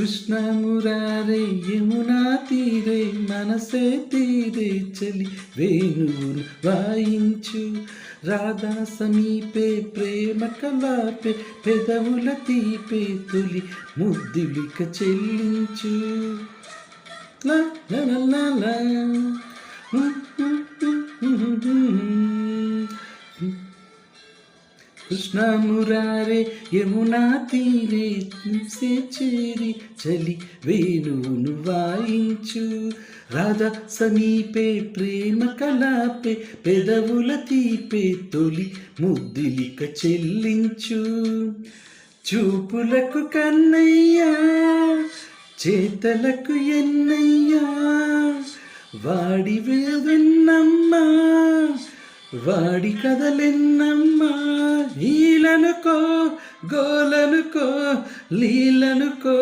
కృష్ణమురారే యమునా తీరే మనసే తీరే చలి వేణువులు వాయించు. రాధా సమీపే ప్రేమ కలాపే పెదవుల తీపే తొలి ముద్దులిక చెల్లించు. లా లా లా లా కృష్ణ మురారే యమునా తీరే సే చేరి చలి వేణువును వాయించు. రాజా సమీపే ప్రేమ కలాపే పెదవుల తీపే తొలి ముద్దిలిక చెల్లించు. చూపులకు కన్నయ్యా చేతలకు ఎన్నయ్యా వాడి వెన్నమ్మా వాడి కదలెన్నమ్మా గోలనుకో లీలనుకో.